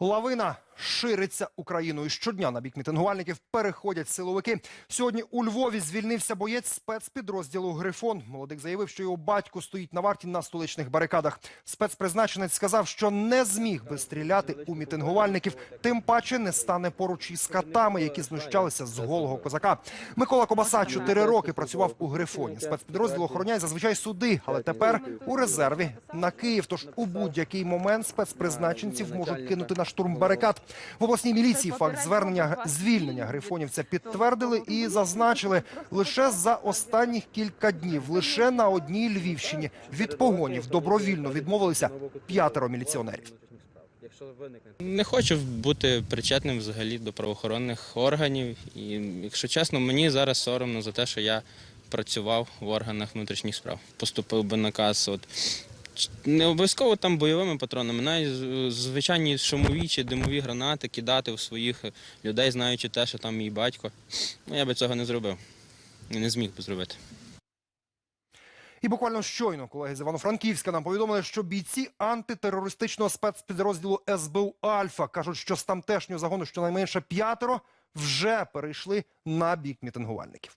Лавина шириться Україною. Щодня на бік мітингувальників переходять силовики. Сьогодні у Львові звільнився боєць спецпідрозділу Грифон. Молодик заявив, що його батько стоїть на варті на столичних барикадах. Спецпризначенець сказав, що не зміг би стріляти у мітингувальників, тим паче не стане поруч із катами, які знущалися з голого козака. Микола Кобаса чотири роки працював у Грифоні. Спецпідрозділ охороняє зазвичай суди, але тепер у резерві на Київ. Тож у будь-який момент спецпризначенців можуть кинути на штурм барикад. В обласній міліції факт звернення звільнення грифонівця підтвердили і зазначили лише за останніх кілька днів, лише на одній Львівщині від погонів добровільно відмовилися п'ятеро міліціонерів. Не хочу бути причетним взагалі до правоохоронних органів. І, якщо чесно, мені зараз соромно за те, що я працював в органах внутрішніх справ. Поступив би наказ. От, не обов'язково там бойовими патронами, навіть звичайні шумові чи димові гранати кидати в своїх людей, знаючи те, що там мій батько. Ну, я би цього не зробив. І не зміг би зробити. І буквально щойно колеги з Івано-Франківська нам повідомили, що бійці антитерористичного спецпідрозділу СБУ Альфа кажуть, що з тамтешнього загону щонайменше п'ятеро вже перейшли на бік мітингувальників.